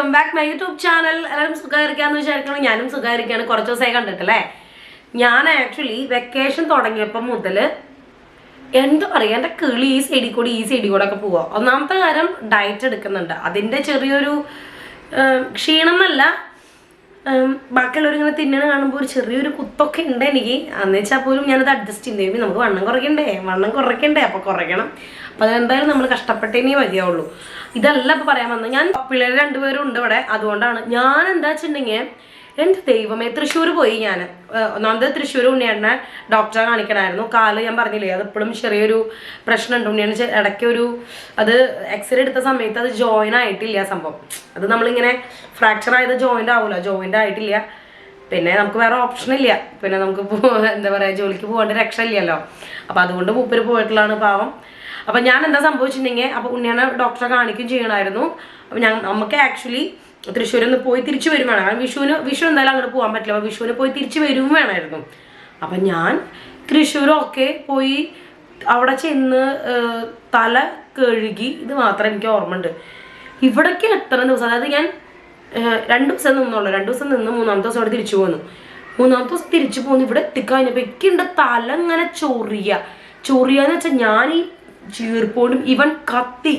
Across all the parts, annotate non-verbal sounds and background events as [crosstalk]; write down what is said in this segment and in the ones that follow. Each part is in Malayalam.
Welcome back my YouTube channel എല്ലാവരും സുഖമായിരിക്കാന്ന് വിചാരിക്കണം? ഞാനും സുഖമായിരിക്കാണ്. കുറച്ച് ദിവസമായി കണ്ടിട്ടല്ലേ? ഞാൻ ആക്ച്വലി വെക്കേഷൻ തുടങ്ങിയപ്പോൾ മുതൽ എന്താ പറയുക എന്റെ കിളി ഈ സൈഡിൽ കൂടി ഈ സൈഡിൽ കൂടെ ഒക്കെ പോവുക ഒന്നാമത്തെ കാര്യം ഡയറ്റ് എടുക്കുന്നുണ്ട്. അതിന്റെ ചെറിയൊരു ക്ഷീണം എന്നല്ല ബാക്കിയുള്ളവരിങ്ങനെ തിന്നണ കാണുമ്പോൾ ഒരു ചെറിയൊരു കുത്തൊക്കെ ഉണ്ട് എനിക്ക്. എന്ന് വെച്ചാൽ പോലും ഞാനത് അഡ്ജസ്റ്റ് ചെയ്യുന്നു നമുക്ക് വണ്ണം കുറയ്ക്കണ്ടേ? വണ്ണം കുറയ്ക്കണ്ടേ? അപ്പോൾ കുറയ്ക്കണം. അപ്പോൾ അതെന്തായാലും നമ്മൾ കഷ്ടപ്പെട്ടേനേ മതിയാവുള്ളൂ ഇതല്ല ഇപ്പോൾ പറയാൻ വന്നത്. ഞാൻ പിള്ളേർ രണ്ടുപേരും ഉണ്ട് ഇവിടെ. അതുകൊണ്ടാണ് ഞാൻ എന്താ വെച്ചിട്ടുണ്ടെങ്കിൽ എന്റെ ദൈവമേ? തൃശ്ശൂർ പോയി ഞാൻ ഒന്നാമത് തൃശ്ശൂർ ഉണ്ണിയേട്ടനെ ഡോക്ടറെ കാണിക്കണമായിരുന്നു കാൽ ഞാൻ പറഞ്ഞില്ലേ അത് ഇപ്പോഴും ചെറിയൊരു പ്രശ്നമുണ്ട്. ഉണ്ണിയാണ് ഇടയ്ക്ക് ഒരു അത് എക്സ്റേ എടുത്ത സമയത്ത് അത് ജോയിൻ ആയിട്ടില്ല സംഭവം. അത് നമ്മളിങ്ങനെ ഫ്രാക്ചർ ആയത് ജോയിന്റ് ആവില്ല ജോയിന്റ് ആയിട്ടില്ല. പിന്നെ നമുക്ക് വേറെ ഓപ്ഷൻ ഇല്ല. പിന്നെ നമുക്ക് എന്താ പറയുക ജോലിക്ക് പോകേണ്ട രക്ഷയില്ലല്ലോ. അപ്പോൾ അതുകൊണ്ട് മൂപ്പര് പോയിട്ടുള്ളതാണ് പാവം. അപ്പം ഞാൻ എന്താ സംഭവിച്ചിട്ടുണ്ടെങ്കിൽ അപ്പോൾ ഉണ്ണിയാണ് ഡോക്ടറെ കാണിക്കുകയും ചെയ്യണമായിരുന്നു അപ്പം ഞാൻ നമുക്ക് ആക്ച്വലി തൃശ്ശൂരിൽ പോയി തിരിച്ചു വരും വേണം കാരണം വിഷുവിന് വിഷു എന്തായാലും അങ്ങോട്ട് പോകാൻ പറ്റില്ല. അപ്പോൾ വിഷുവിന് പോയി തിരിച്ചു വരും വേണമായിരുന്നു. അപ്പം ഞാൻ തൃശ്ശൂരൊക്കെ പോയി അവിടെ ചെന്ന് തല കഴുകി ഇത് മാത്രം എനിക്ക് ഓർമ്മയുണ്ട്. ഇവിടേക്ക് എത്ര ദിവസം? അതായത് ഞാൻ രണ്ട് ദിവസം നിന്നുള്ളൂ രണ്ട് ദിവസം നിന്ന് മൂന്നാമത്തെ ദിവസം അവിടെ തിരിച്ചു പോന്നു. മൂന്നാമത്തെ ദിവസം തിരിച്ചു പോന്നു. ഇവിടെ എത്തിക്കഴിഞ്ഞപ്പോൾ എനിക്കുണ്ട് തല ഇങ്ങനെ ചൊറിയ. ചൊറിയാന്ന് വെച്ചാൽ ഞാൻ ഈ ചീർപ്പോടും ഇവൻ കത്തി.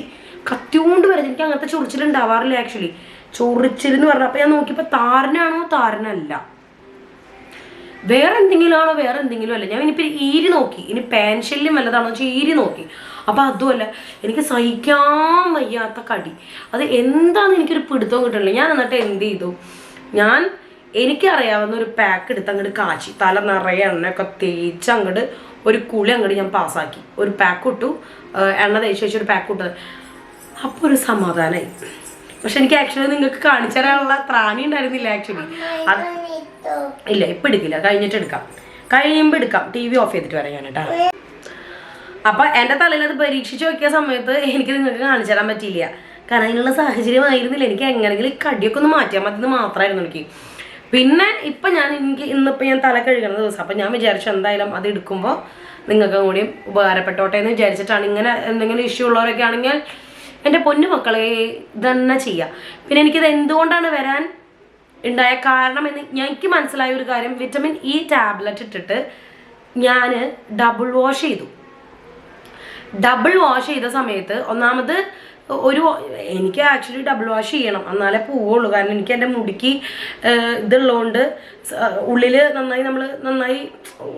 കത്തിയോണ്ട് വരുന്നത് എനിക്ക് അങ്ങനത്തെ ചൊറിച്ചിലുണ്ടാവാറില്ല ആക്ച്വലി ചൊറിച്ചിലെന്ന് പറഞ്ഞ അപ്പൊ ഞാൻ നോക്കിയപ്പോൾ താരനാണോ താരനല്ല. വേറെ എന്തെങ്കിലും ആണോ വേറെ എന്തെങ്കിലും അല്ല. ഞാൻ ഇനിയിപ്പോൾ ഈരി നോക്കി. ഇനി പാൻഷെല്ലും വല്ലതാണോ വെച്ചാൽ ഈരി നോക്കി. അപ്പൊ അതുമല്ല എനിക്ക് സഹിക്കാൻ വയ്യാത്ത കടി. അത് എന്താണെന്ന് എനിക്കൊരു പിടുത്തവും കിട്ടണില്ല. ഞാൻ എന്നിട്ട് എന്ത് ചെയ്തു? ഞാൻ എനിക്കറിയാവുന്ന ഒരു പാക്ക് എടുത്ത് അങ്ങോട്ട് കാച്ചി. തല നിറയെ എണ്ണയൊക്കെ തേച്ച് അങ്ങോട്ട് ഒരു കുളി അങ്ങോട്ട് ഞാൻ പാസ്സാക്കി ഒരു പാക്ക് ഇട്ടു. എണ്ണ തേച്ച് വെച്ച് ഒരു പാക്ക് ഇട്ടത് അപ്പോൾ ഒരു സമാധാനമായി പക്ഷെ എനിക്ക് ആക്ച്വലി നിങ്ങൾക്ക് കാണിച്ചു തരാനുള്ള ത്രാണി ഉണ്ടായിരുന്നില്ല ആക്ച്വലി അത് ഇല്ല ഇപ്പം എടുക്കില്ല. കഴിഞ്ഞിട്ട് എടുക്കാം. കഴിയുമ്പോൾ എടുക്കാം. ടി വി ഓഫ് ചെയ്തിട്ട് വരാം ഞാൻ അപ്പൊ എന്റെ തലയിൽ അത് പരീക്ഷിച്ച് നോക്കിയ സമയത്ത് എനിക്ക് നിങ്ങൾക്ക് കാണിച്ചു തരാൻ പറ്റിയില്ല. കാരണം അതിനുള്ള സാഹചര്യമായിരുന്നില്ല എനിക്ക് എങ്ങനെയെങ്കിലും കടിയൊക്കെ ഒന്ന് മാറ്റിയാൽ മതി മാത്രമായിരുന്നു എനിക്ക്. പിന്നെ ഇപ്പൊ ഞാൻ എനിക്ക് ഇന്നിപ്പോ ഞാൻ തല കഴുകുന്ന ദിവസം. അപ്പൊ ഞാൻ വിചാരിച്ചു എന്തായാലും അത് എടുക്കുമ്പോൾ നിങ്ങൾക്ക് കൂടിയും ഉപകാരപ്പെട്ടോട്ടെ എന്ന് വിചാരിച്ചിട്ടാണ് ഇങ്ങനെ എന്തെങ്കിലും ഇഷ്യൂ ഉള്ളവരൊക്കെ ആണെങ്കിൽ എന്റെ പൊന്നു മക്കളെ ഇതന്നെ ചെയ്യാം. പിന്നെ എനിക്കിത് എന്തുകൊണ്ടാണ് വരാൻ ഉണ്ടായ കാരണം എന്ന് എനിക്ക് മനസ്സിലായ ഒരു കാര്യം. വിറ്റമിൻ ഇ ടാബ്ലറ്റ് ഇട്ടിട്ട് ഞാൻ ഡബിൾ വാഷ് ചെയ്തു. ഡബിൾ വാഷ് ചെയ്ത സമയത്ത് ഒന്നാമത് ഒരു എനിക്ക് ആക്ച്വലി ഡബിൾ വാഷ് ചെയ്യണം. എന്നാലേ പോവുള്ളൂ. കാരണം എനിക്ക് എന്റെ മുടിക്ക് ഇതുള്ളതുകൊണ്ട് ഉള്ളിൽ നന്നായി നമ്മൾ നന്നായി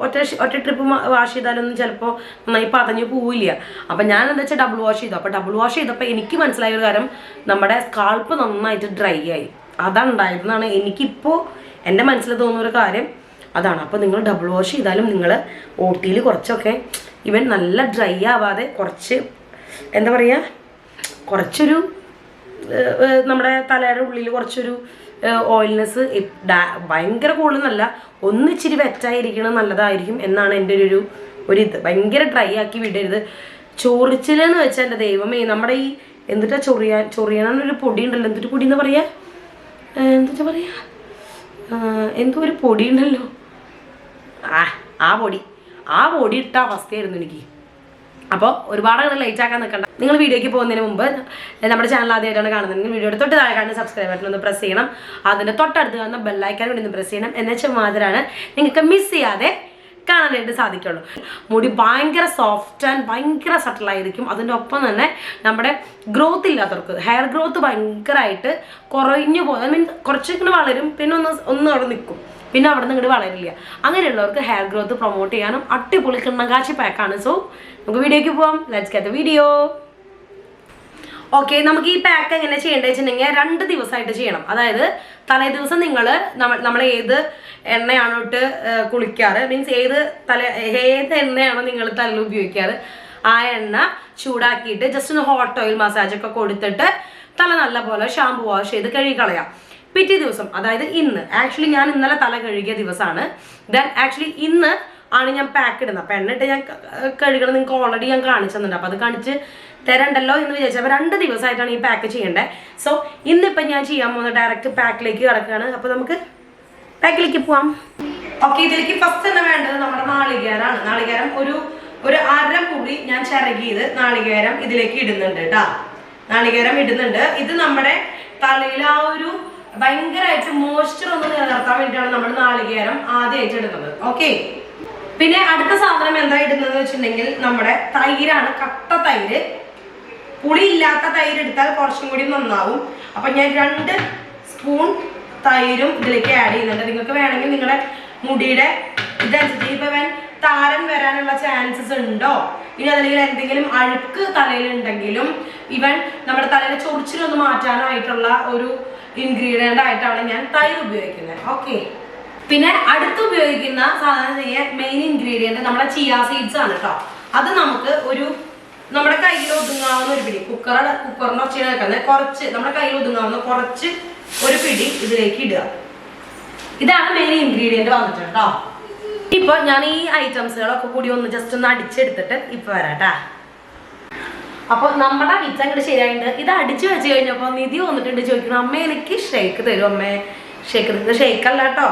ഒറ്റ ഒറ്റ ട്രിപ്പ് വാഷ് ചെയ്താലൊന്നും ചിലപ്പോൾ നന്നായി പതഞ്ഞ് പോവില്ല. അപ്പം ഞാൻ എന്താ വെച്ചാൽ ഡബിൾ വാഷ് ചെയ്തു. അപ്പോൾ ഡബിൾ വാഷ് ചെയ്തപ്പോൾ എനിക്ക് മനസ്സിലായ ഒരു കാര്യം. നമ്മുടെ സ്കാൾപ്പ് നന്നായിട്ട് ഡ്രൈ ആയി. അതാണ് ഉണ്ടായിരുന്നാണ് എനിക്കിപ്പോൾ എന്റെ മനസ്സിൽ തോന്നുന്ന ഒരു കാര്യം. അതാണ്. അപ്പോൾ നിങ്ങൾ ഡബിൾ വാഷ് ചെയ്താലും നിങ്ങൾ ഓട്ടിയിൽ കുറച്ചൊക്കെ ഇവൻ നല്ല ഡ്രൈ ആവാതെ കുറച്ച് എന്താ പറയുക കുറച്ചൊരു നമ്മുടെ തലയുടെ ഉള്ളിൽ കുറച്ചൊരു ഓയിൽനെസ് ഭയങ്കര കൂടുതലല്ല ഒന്ന് ഇച്ചിരി വെറ്റായിരിക്കണം നല്ലതായിരിക്കും എന്നാണ് എന്റെ ഒരു ഒരു ഇത്. ഭയങ്കര ഡ്രൈ ആക്കി വിടരുത്. ചൊറിച്ചിലെന്ന് വെച്ചാൽ എന്റെ ദൈവമേ നമ്മുടെ ഈ എന്തിട്ടാ ചൊറിയാൻ ചൊറിയാനൊരു പൊടി ഉണ്ടല്ലോ എന്തൊരു പൊടി എന്ന് പറയാ എന്താ പറയാ? എന്തോ ഒരു പൊടി ഉണ്ടല്ലോ ആ ആ പൊടി ആ പൊടി ഇട്ട അവസ്ഥയായിരുന്നു എനിക്ക്. അപ്പോൾ ഒരുപാട് അങ്ങനെ ലൈറ്റ് ആക്കാൻ നിൽക്കണ്ട നിങ്ങൾ വീഡിയോയ്ക്ക് പോകുന്നതിന് മുമ്പ് നമ്മുടെ ചാനൽ ആദ്യമായിട്ടാണ് കാണുന്നതെങ്കിൽ വീഡിയോയുടെ തൊട്ട് താഴെ കാണുന്ന സബ്സ്ക്രൈബ് ബട്ടൺ ഒന്ന് പ്രസ് ചെയ്യണം. അതിന്റെ തൊട്ടടുത്ത് കാണുന്ന ബെല്ലൈക്കാൻ കൂടി ഒന്ന് പ്രസ് ചെയ്യണം. എന്ന വെച്ചാൽ മാത്രമാണ് നിങ്ങൾക്ക് മിസ് ചെയ്യാതെ കാണാനായിട്ട് സാധിക്കുള്ളൂ. മുടി ഭയങ്കര സോഫ്റ്റ് ആൻഡ് ഭയങ്കര സട്ടിലായിരിക്കും അതിന്റെ ഒപ്പം തന്നെ നമ്മുടെ ഗ്രോത്ത് ഇല്ലാത്തവർക്ക് ഹെയർ ഗ്രോത്ത് ഭയങ്കരമായിട്ട് കുറഞ്ഞു പോകും. ഐ മീൻ വളരും പിന്നെ ഒന്ന് ഒന്ന് അവിടെ നിൽക്കും. പിന്നെ അവിടെ നിന്ന് ഇങ്ങോട്ട് വളരില്ല. അങ്ങനെയുള്ളവർക്ക് ഹെയർ ഗ്രോത്ത് പ്രൊമോട്ട് ചെയ്യാനും അടിപൊളി കിണ്ണങ്കാശി പാക്കാണ് സോ നമുക്ക് വീഡിയോയ്ക്ക് പോവാം. ലെറ്റ്സ് ഗെറ്റ് വീഡിയോ ഓക്കെ നമുക്ക് ഈ പാക്ക് എങ്ങനെ ചെയ്യേണ്ടത് വെച്ചിട്ടുണ്ടെങ്കിൽ രണ്ട് ദിവസമായിട്ട് ചെയ്യണം. അതായത് തലേ ദിവസം നിങ്ങൾ നമ്മൾ ഏത് എണ്ണയാണോ ഇട്ട് കുളിക്കാറ്. മീൻസ് ഏത് തല ഏത് എണ്ണയാണോ നിങ്ങൾ തലയിൽ ഉപയോഗിക്കാറ്. ആ എണ്ണ ചൂടാക്കിയിട്ട് ജസ്റ്റ് ഒന്ന് ഹോട്ട് ഓയിൽ മസാജൊക്കെ കൊടുത്തിട്ട് തല നല്ല പോലെ ഷാമ്പു വാഷ് ചെയ്ത് കഴുകി കളയാം. പിറ്റേ ദിവസം അതായത് ഇന്ന് ആക്ച്വലി ഞാൻ ഇന്നലെ തല കഴുകിയ ദിവസമാണ്. ദെൻ ആക്ച്വലി ഇന്ന് ആണ് ഞാൻ പാക്ക് ഇടുന്നത്. അപ്പം എണ്ണിട്ട് ഞാൻ കഴുകണം നിങ്ങൾക്ക് ഓൾറെഡി ഞാൻ കാണിച്ചു അപ്പോൾ അത് കാണിച്ച് തരണ്ടല്ലോ എന്ന് വിചാരിച്ചു അപ്പോൾ രണ്ട് ദിവസമായിട്ടാണ് ഈ പാക്ക് ചെയ്യേണ്ടത് സോ ഇന്നിപ്പം ഞാൻ ചെയ്യാൻ പോകുന്നത് ഡയറക്റ്റ് പാക്കിലേക്ക് കിടക്കുകയാണ് അപ്പോൾ നമുക്ക് പാക്കിലേക്ക് പോവാം. ഓക്കെ ഇതിലേക്ക് ഫസ്റ്റ് തന്നെ വേണ്ടത് നമ്മുടെ നാളികേരമാണ് നാളികേരം ഒരു ഒരു അര പുളി ഞാൻ ചിരകിയത് നാളികേരം ഇതിലേക്ക് ഇടുന്നുണ്ട് കേട്ടോ നാളികേരം ഇടുന്നുണ്ട്. ഇത് നമ്മുടെ തലയിൽ ആ ഒരു ഭയങ്കരമായിട്ട് മോയ്സ്ചർ ഒന്ന് നിലനിർത്താൻ വേണ്ടിയിട്ടാണ് നമ്മൾ നാളികേരം ആദ്യമായിട്ട് ഇടുന്നത് ഓക്കെ പിന്നെ അടുത്ത സാധനം എന്താ ഇടുന്നത് വെച്ചിട്ടുണ്ടെങ്കിൽ നമ്മുടെ തൈരാണ് കട്ട തൈര്. പുളി ഇല്ലാത്ത തൈര് എടുത്താൽ കുറച്ചും കൂടി നന്നാവും. അപ്പൊ ഞാൻ രണ്ട് സ്പൂൺ തൈരും ഇതിലേക്ക് ആഡ് ചെയ്യുന്നുണ്ട്. നിങ്ങൾക്ക് വേണമെങ്കിൽ നിങ്ങളുടെ മുടിയുടെ ഇതനുസരിച്ച് ഇപ്പൊ താരൻ വരാനുള്ള ചാൻസസ് ഉണ്ടോ? ഇനി അതല്ലെങ്കിൽ എന്തെങ്കിലും അഴുക്ക് തലയിലുണ്ടെങ്കിലും ഇവൻ നമ്മുടെ തലയിലെ ചൊറിച്ചിലൊന്ന് മാറ്റാനായിട്ടുള്ള ഒരു ഇൻഗ്രീഡിയന്റ് ആയിട്ടാണ് ഞാൻ തൈര് ഉപയോഗിക്കുന്നത്. ഓക്കെ പിന്നെ അടുത്ത് ഉപയോഗിക്കുന്ന സാധാരണ ചെയ്യാൻ മെയിൻ ഇൻഗ്രീഡിയന്റ് നമ്മുടെ ചിയ സീഡ്സ് ആണ് കേട്ടോ അത് നമുക്ക് ഒരു നമ്മുടെ കയ്യിൽ ഒതുങ്ങാവുന്ന ഒരു പിടി കുക്കറുടെ കുക്കറിന്റെ ഒച്ചയിൽ നിൽക്കുന്നത് കുറച്ച് നമ്മുടെ കയ്യിൽ ഒതുങ്ങാവുന്ന കുറച്ച് ഒരു പിടി ഇതിലേക്ക് ഇടുക. ഇതാണ് മെയിൻ ഇൻഗ്രീഡിയന്റ് വന്നിട്ട് കേട്ടോ ഇപ്പൊ ഞാൻ ഈ ഐറ്റംസുകളൊക്കെ കൂടി ഒന്ന് ജസ്റ്റ് ഒന്ന് അടിച്ചെടുത്തിട്ട് ഇപ്പൊ വരാട്ടാ അപ്പൊ നമ്മുടെ അടിച്ച അങ്ങോട്ട് ശരിയായിട്ടുണ്ട് ഇത് അടിച്ചു വെച്ച് കഴിഞ്ഞപ്പോ നിധി വന്നിട്ടുണ്ട് ചോദിക്കുന്നു അമ്മ എനിക്ക് ഷേക്ക് തരും അമ്മേ. ഷേക്ക് ഇത് ഷേക്ക് അല്ല കേട്ടോ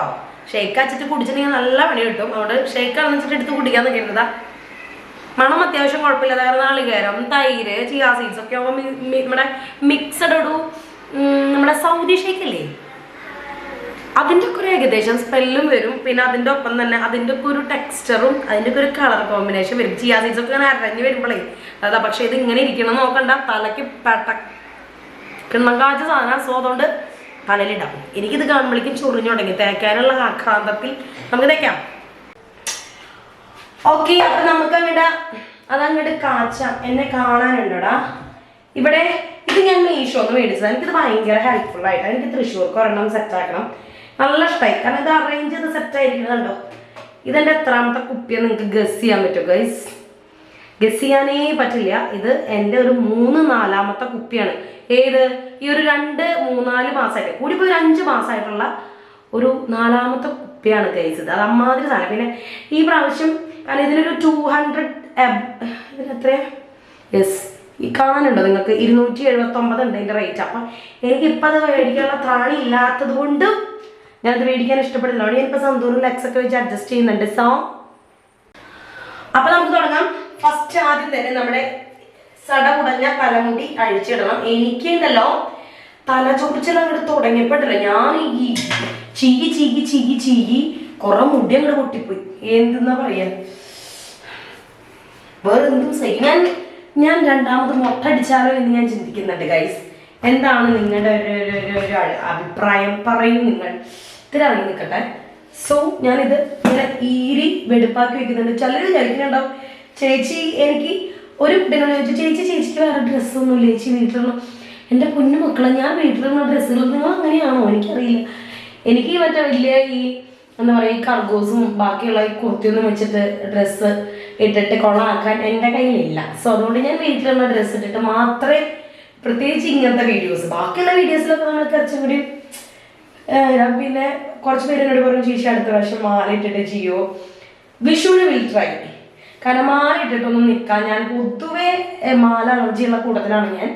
ഷേക്ക് അച്ചിട്ട് കുടിച്ചിട്ടുണ്ടെങ്കിൽ നല്ല പണി കിട്ടും. അതുകൊണ്ട് ഷേക്ക് ആണെന്ന് വെച്ചിട്ട് എടുത്ത് കുടിക്കാൻ നിൽക്കുന്നതാ മണം അത്യാവശ്യം കുഴപ്പമില്ല. കാരണം നാളികേരം തൈര് ചിയാ സീഡ്സ് ഒക്കെ മി- നമ്മുടെ മിക്സഡ് ഒരു നമ്മുടെ സൗദി ഷേക്ക് ഇല്ലേ? അതിന്റെ ഒക്കെ ഒരു ഏകദേശം സ്മെല്ലും വരും. പിന്നെ അതിന്റെ ഒപ്പം തന്നെ അതിന്റെ ഒക്കെ ഒരു ടെക്സ്ചറും അതിന്റെ ഒക്കെ ഒരു കളർ കോമ്പിനേഷൻ വരും. ചിയാ സീഡ്സ് ഒക്കെ ഇങ്ങനെ അരഞ്ഞ് വരുമ്പോഴേ അതാ പക്ഷേ ഇത് ഇങ്ങനെ ഇരിക്കണം നോക്കണ്ട. തലയ്ക്ക് പെട്ട കിണ്ണം കാച്ച സാധനം. സോ അതുകൊണ്ട് തലയിലിടാം. എനിക്കിത് കാണുമ്പോഴേക്കും ചൊറിഞ്ഞു തുടങ്ങി. തേക്കാനുള്ള ആക്രാന്തത്തിൽ നമുക്ക് തേക്കാം. ഓക്കെ അപ്പം നമുക്ക് അങ്ങോട്ട് അതങ്ങോട്ട് കാച്ചാം. എന്നെ കാണാനുണ്ടോടാ? ഇവിടെ ഇത് ഞാൻ മീഷോ ഒന്ന് മേടിച്ചത്. എനിക്കിത് ഭയങ്കര ഹെൽപ്ഫുൾ ആയിട്ട്. എനിക്ക് തൃശ്ശൂർക്ക് ഒരെണ്ണം സെറ്റ് ആക്കണം. നല്ല ഇഷ്ടമായി കാരണം ഇത് അറേഞ്ച് ചെയ്ത് സെറ്റ് ആയിരിക്കുന്നുണ്ടോ ഇതെന്റെ എത്രാമത്തെ കുപ്പിയാണ് നിങ്ങൾക്ക് ഗസ് ചെയ്യാൻ പറ്റും ഗൈസ് ഗസ് ചെയ്യാനേ പറ്റില്ല. ഇത് എന്റെ ഒരു മൂന്ന് നാലാമത്തെ കുപ്പിയാണ്. ഏത്? ഈ ഒരു രണ്ട് മൂന്നാൽ മാസമായിട്ട് കൂടിപ്പോയി ഒരു അഞ്ച് മാസമായിട്ടുള്ള ഒരു നാലാമത്തെ കുപ്പിയാണ് ഗൈസ് ഇത് അത് അമ്മാതിരി സാധനം. പിന്നെ ഈ പ്രാവശ്യം കാരണം ഇതിനൊരു ടു ഹൺഡ്രഡ് ഇതിനെത്രയാ? യെസ് ഈ കാണാനുണ്ടോ നിങ്ങൾക്ക്? ഇരുന്നൂറ്റി എഴുപത്തി ഒമ്പത് ഉണ്ട് ഇതിന്റെ റേറ്റ് അപ്പം എനിക്കിപ്പോൾ അത് മേടിക്കാനുള്ള ത്രാണി ഇല്ലാത്തത് കൊണ്ട് ഞാനത് മേടിക്കാൻ ഇഷ്ടപ്പെടുന്നില്ല അവിടെ ഞാനിപ്പോൾ സന്തൂറും ഒക്കെ വെച്ച് അഡ്ജസ്റ്റ് ചെയ്യുന്നുണ്ട്. സോ അപ്പൊ നമുക്ക് തുടങ്ങാം. ഫസ്റ്റ് ആദ്യം തന്നെ നമ്മുടെ സട ഉടഞ്ഞ തലമുടി അഴിച്ചിടണം. എനിക്കുണ്ടല്ലോ തല ചൊറിച്ചിൽ അങ്ങോട്ട് തുടങ്ങിയപ്പോട്ടില്ല ഞാൻ ഈ ചീകി ചീകി ചീകി ചീകി കുറെ മുടി അങ്ങോട്ട് പൊട്ടിപ്പോയി. എന്തെന്നാ പറയാ? വേറെ എന്തും ഞാൻ ഞാൻ രണ്ടാമത് മുട്ട അടിച്ചാലോ എന്ന് ഞാൻ ചിന്തിക്കുന്നുണ്ട് ഗൈസ് എന്താണ് നിങ്ങളുടെ ഒരു ഒരു- അഭിപ്രായം? പറയും നിങ്ങൾ. ഇത്തിരി ഇറങ്ങി നിൽക്കട്ടെ. സോ ഞാനിത് ഇങ്ങനെ ഈരി വെടുപ്പാക്കി വെക്കുന്നുണ്ട്. ചിലർ വിചാരിക്കുന്നുണ്ടാവും ചേച്ചി എനിക്ക് ഒരു കുട്ടീനോട് ചോദിച്ചു ചേച്ചി ചേച്ചിക്ക് വേറെ ഡ്രസ്സൊന്നും ഇല്ല ചേച്ചി വീട്ടിലുള്ള എന്റെ കുഞ്ഞു മക്കളെ ഞാൻ വീട്ടിലുള്ള ഡ്രസ്സുകൾ നിങ്ങൾ അങ്ങനെയാണോ? എനിക്കറിയില്ല. എനിക്ക് മറ്റേ വലിയ ഈ എന്താ പറയുക ഈ കർഗോസും ബാക്കിയുള്ള ഈ കുർത്തിയൊന്നും വെച്ചിട്ട് ഡ്രസ്സ് ഇട്ടിട്ട് കൊളാക്കാൻ എന്റെ കയ്യിലില്ല. സോ അതുകൊണ്ട് ഞാൻ വീട്ടിലുള്ള ഡ്രസ്സ് ഇട്ടിട്ട് മാത്രമേ പ്രത്യേകിച്ച് ഇങ്ങനത്തെ വീഡിയോസ് ബാക്കിയുള്ള വീഡിയോസിലൊക്കെ നമ്മൾ കുറച്ചും കൂടി പിന്നെ കുറച്ച് പേര് എന്നോട് പറഞ്ഞു ചേച്ചി അടുത്ത പ്രാവശ്യം മാറിയിട്ടിട്ട് ചെയ്യോ വിഷുവിന് വിൽ ട്രൈ കാരണം മാറിയിട്ടിട്ടൊന്നും നിൽക്കാൻ ഞാൻ പൊതുവെ മാല അലർജിയുള്ള കൂട്ടത്തിലാണ് ഞാൻ.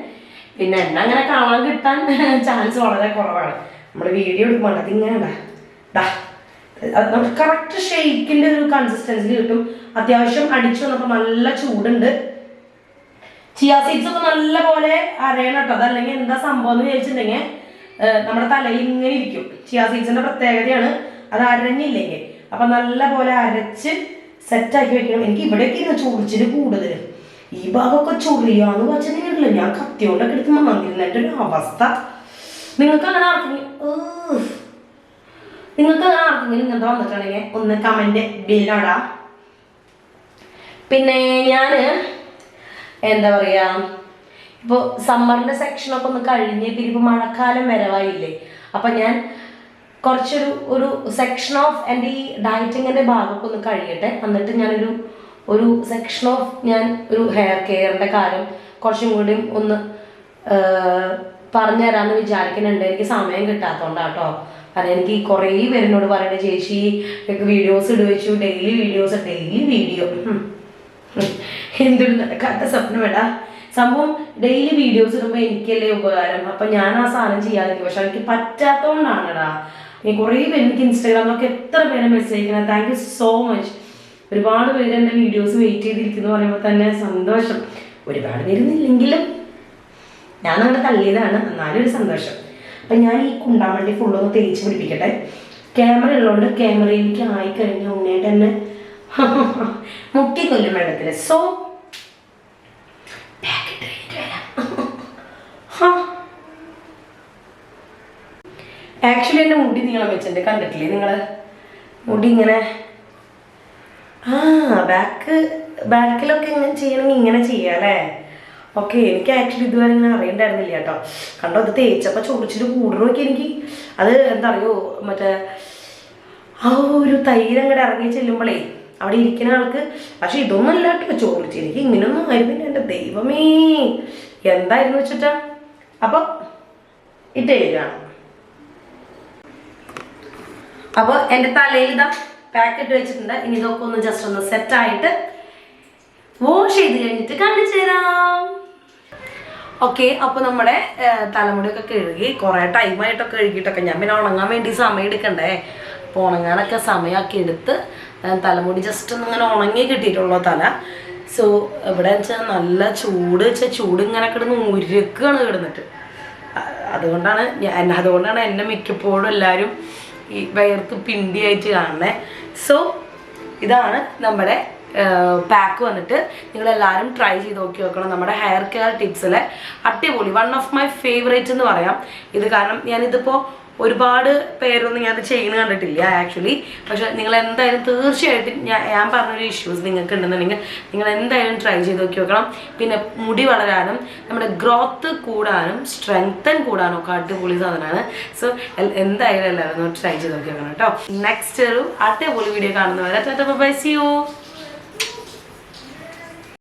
പിന്നെ എന്നെ അങ്ങനെ കാണാൻ കിട്ടാൻ [laughs] ചാൻസ് വളരെ കുറവാണ്. നമ്മൾ വീഡിയോ എടുക്കുമ്പോൾ അതിങ്ങനെ ഉണ്ടാ നമുക്ക് കറക്റ്റ് ഷെയ്ക്കിന്റെ ഒരു കൺസിസ്റ്റൻസി കിട്ടും. അത്യാവശ്യം അടിച്ചു വന്നപ്പോൾ നല്ല ചൂടുണ്ട്. ചിയാ സീഡ്സ് ഒക്കെ നല്ല പോലെ അരയണം കേട്ടോ. അതല്ലെങ്കിൽ എന്താ സംഭവം എന്ന് ചോദിച്ചിട്ടുണ്ടെങ്കിൽ നമ്മുടെ തലയിൽ ഇങ്ങനെ ഇരിക്കും. ചിയാ സീഡ്സിന്റെ പ്രത്യേകതയാണ് അത് അരഞ്ഞില്ലെങ്കിൽ. അപ്പൊ നല്ല പോലെ അരച്ച് സെറ്റാക്കി വെക്കണം. എനിക്ക് ഇവിടെയൊക്കെ ഇരുന്ന് ചൊറിച്ചിൽ കൂടുതൽ ഈ ഭാഗമൊക്കെ ചൊറിയാന്ന് വെച്ചിട്ടുണ്ടെങ്കിലോ ഞാൻ കത്തിയോണ്ടൊക്കെ എടുത്ത് മങ്ങിരുന്നിട്ട് ഒരു അവസ്ഥ. നിങ്ങൾക്ക് അങ്ങനെ ആർക്കെങ്കിലും നിങ്ങൾക്ക് അങ്ങനെ ആർക്കെങ്കിലും ഇങ്ങനത്തെ വന്നിട്ടുണ്ടെങ്കിൽ ഒന്ന് കമന്റ് ബില്ലോടാം പിന്നെ ഞാൻ എന്താ പറയുക ഇപ്പോൾ സമ്മറിന്റെ സെക്ഷനൊക്കെ ഒന്ന് കഴിഞ്ഞ് പിന്നെ മഴക്കാലം വരവായില്ലേ? അപ്പം ഞാൻ കുറച്ചൊരു ഒരു സെക്ഷൻ ഓഫ് എന്റെ ഈ ഡയറ്റിങ്ങിന്റെ ഭാഗമൊക്കെ ഒന്ന് കഴിയട്ടെ. എന്നിട്ട് ഞാനൊരു ഒരു സെക്ഷൻ ഓഫ് ഞാൻ ഒരു ഹെയർ കെയറിന്റെ കാര്യം കുറച്ചും കൂടി ഒന്ന് പറഞ്ഞു തരാമെന്ന് വിചാരിക്കുന്നുണ്ട്. എനിക്ക് സമയം കിട്ടാത്തതുകൊണ്ടാട്ടോ കാരണം എനിക്ക് കുറേ പേരിനോട് പറയുന്നത് ചേച്ചി വീഡിയോസ് ഇടുവച്ചു ഡെയിലി വീഡിയോസ് ഡെയിലി വീഡിയോ എന്തൊരു നടക്കാത്ത സ്വപ്നം വേണ്ട സംഭവം ഡെയിലി വീഡിയോസ് ഇടുമ്പോൾ എനിക്കല്ലേ ഉപകാരം? അപ്പൊ ഞാൻ ആ സാധനം ചെയ്യാതിരിക്കും. പക്ഷെ എനിക്ക് പറ്റാത്തോണ്ടാണെടാ. ഈ കുറേ പേര് എനിക്ക് ഇൻസ്റ്റാഗ്രാമിലൊക്കെ എത്ര പേരെ മെസ്സേജ് അയക്കണം? താങ്ക് യു സോ മച്ച് ഒരുപാട് പേര് എന്റെ വീഡിയോസ് വെയിറ്റ് ചെയ്തിരിക്കുന്നു പറയുമ്പോൾ തന്നെ സന്തോഷം. ഒരുപാട് പേരുന്നില്ലെങ്കിലും ഞാൻ നിങ്ങളുടെ തള്ളിയതാണ്. എന്നാലും ഒരു സന്തോഷം. അപ്പം ഞാൻ ഈ കുണ്ടാമണ്ടി ഫുള്ളൊന്ന് തേച്ച് പിടിപ്പിക്കട്ടെ. ക്യാമറ ഉള്ളതുകൊണ്ട് ക്യാമറയിലേക്ക് ആയി കഴിഞ്ഞാൽ ഉണ്ണിയായിട്ട് തന്നെ [laughs] മുക്കിക്കൊല്ലും വെള്ളത്തിൽ സോ ആക്ച്വലി എന്റെ മുടി നീളം വെച്ചിട്ടുണ്ട്. കണ്ടിട്ടില്ലേ നിങ്ങൾ മുടി ഇങ്ങനെ. ആ ബാക്ക് ബാക്കിലൊക്കെ ഇങ്ങനെ ചെയ്യണമെങ്കിൽ ഇങ്ങനെ ചെയ്യാം അല്ലേ ഓക്കെ എനിക്ക് ആക്ച്വലി ഇതുവരെ ഇങ്ങനെ അറിയണ്ടായിരുന്നില്ല കേട്ടോ. കണ്ടോ അത് തേച്ചപ്പോൾ ചൊറിച്ചിട്ട് കൂടണമൊക്കെ എനിക്ക് അത് എന്താ അറിയോ മറ്റേ ആ ഒരു തൈര് അങ്ങോട്ട് ഇറങ്ങി ചെല്ലുമ്പോഴേ അവിടെ ഇരിക്കുന്ന ആൾക്ക് പക്ഷെ ഇതൊന്നും അല്ല കേട്ടോ ചോദിച്ചു എനിക്ക് ഇങ്ങനെയൊന്നും ആയിരുന്നില്ല എന്റെ ദൈവമേ. എന്തായിരുന്നു വെച്ചിട്ടാ? അപ്പം ഇട്ട് എഴുതാണ് അപ്പോൾ എന്റെ തലയിൽ ഇതാ പാക്കറ്റ് വെച്ചിട്ടുണ്ട്. ഇനി ഇതൊക്കെ ഒന്ന് ജസ്റ്റ് ഒന്ന് സെറ്റ് ആയിട്ട് വാഷ് ചെയ്ത് കഴിഞ്ഞിട്ട് കാണിച്ചു തരാം. ഓക്കെ അപ്പോൾ നമ്മുടെ തലമുടി തലമുടിയൊക്കെ കഴുകി കുറേ ടൈമായിട്ടൊക്കെ കഴുകിയിട്ടൊക്കെ ഞാൻ പിന്നെ ഉണങ്ങാൻ വേണ്ടി സമയം എടുക്കണ്ടേ? അപ്പോൾ ഉണങ്ങാനൊക്കെ സമയമൊക്കെ എടുത്ത് തലമുടി ജസ്റ്റ് ഒന്ന് ഇങ്ങനെ ഉണങ്ങി കിട്ടിയിട്ടുള്ളൂ തല. സോ ഇവിടെ വെച്ചാൽ നല്ല ചൂട് വെച്ചാൽ ചൂട് ഇങ്ങനെ കിടന്ന് ഉരുക്കാണ് കിടന്നിട്ട്. അതുകൊണ്ടാണ് ഞാൻ അതുകൊണ്ടാണ് എന്നെ മിക്കപ്പോഴും എല്ലാവരും ഈ വയർത്ത് പിണ്ടിയായിട്ട് കാണുന്നത് സോ ഇതാണ് നമ്മുടെ പാക്ക് വന്നിട്ട് നിങ്ങൾ എല്ലാവരും ട്രൈ ചെയ്ത് നോക്കി നോക്കണം. നമ്മുടെ ഹെയർ കെയർ ടിപ്സിലെ അടിപൊളി. വൺ ഓഫ് മൈ ഫേവറേറ്റ് എന്ന് പറയാം. ഇത് കാരണം ഞാനിതിപ്പോൾ ഒരുപാട് പേരൊന്നും ഞാൻ ചെയ്യുന്ന കണ്ടിട്ടില്ല ആക്ച്വലി പക്ഷെ നിങ്ങൾ എന്തായാലും തീർച്ചയായിട്ടും ഞാൻ ഞാൻ പറഞ്ഞൊരു ഇഷ്യൂസ് നിങ്ങൾക്ക് ഉണ്ടെന്നുണ്ടെങ്കിൽ നിങ്ങൾ എന്തായാലും ട്രൈ ചെയ്ത് നോക്കി നോക്കണം പിന്നെ മുടി വളരാനും നമ്മുടെ ഗ്രോത്ത് കൂടാനും സ്ട്രെങ്തൻ കൂടാനും ഒക്കെ അടിപൊളി സാധനമാണ്. സോ എന്തായാലും എല്ലാവരും ട്രൈ ചെയ്ത് നോക്കി നോക്കണം കേട്ടോ. നെക്സ്റ്റ് ഒരു അടിപൊളി വീഡിയോ കാണുന്നവരെ. By C U